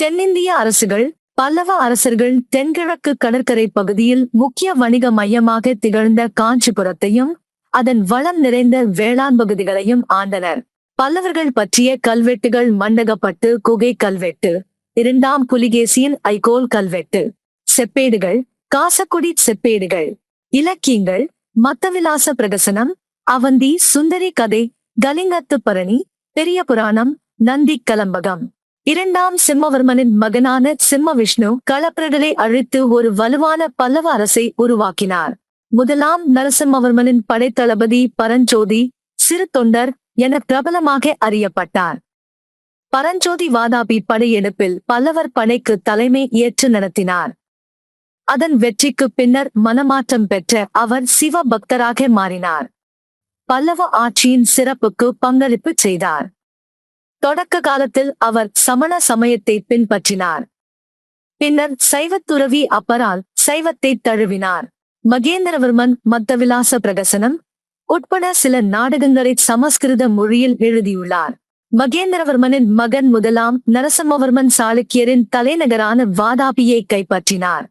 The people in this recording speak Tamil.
தென்னிந்திய அரசுகள் பல்லவ அரசர்கள் தென்கிழக்கு கடற்கரை பகுதியில் முக்கிய வணிக மையமாக திகழ்ந்த காஞ்சிபுரத்தையும் அதன் வளம் நிறைந்த வேளாண் பகுதிகளையும் ஆண்டனர். பல்லவர்கள் பற்றிய கல்வெட்டுகள் மண்டகப்பட்டு குகை கல்வெட்டு இரண்டாம் புலிகேசியின் ஐகோல் கல்வெட்டு செப்பேடுகள் காசக்குடி செப்பேடுகள் இலக்கியங்கள் மத்தவிலாச பிரகசனம் அவந்தி சுந்தரி கதை கலிங்கத்து பரணி பெரிய புராணம் நந்தி கலம்பகம். இரண்டாம் சிம்மவர்மனின் மகனான சிம்ம விஷ்ணு களப்பிரடலை அழித்து ஒரு வலுவான பல்லவ அரசை உருவாக்கினார். முதலாம் நரசிம்மவர்மனின் படைத்தளபதி பரஞ்சோதி சிறு தொண்டர் என பிரபலமாக அறியப்பட்டார். பரஞ்சோதி வாதாபி படையெடுப்பில் பல்லவர் படைக்கு தலைமை ஏற்று நடத்தினார். அதன் வெற்றிக்கு பின்னர் மனமாற்றம் பெற்ற அவர் சிவ பக்தராக மாறினார். பல்லவ ஆட்சியின் சிறப்புக்கு பங்களிப்பு செய்தார். தொடக்க காலத்தில் அவர் சமண சமயத்தை பின்பற்றினார். பின்னர் சைவத்துறவி அப்பரால் சைவத்தை தழுவினார். மகேந்திரவர்மன் மத்தவிலாச பிரகசனம் உட்பட சில நாடகங்களை சமஸ்கிருத மொழியில் எழுதியுள்ளார். மகேந்திரவர்மனின் மகன் முதலாம் நரசிம்மவர்மன் சாளுக்கியரின் தலைநகரான வாதாபியை கைப்பற்றினார்.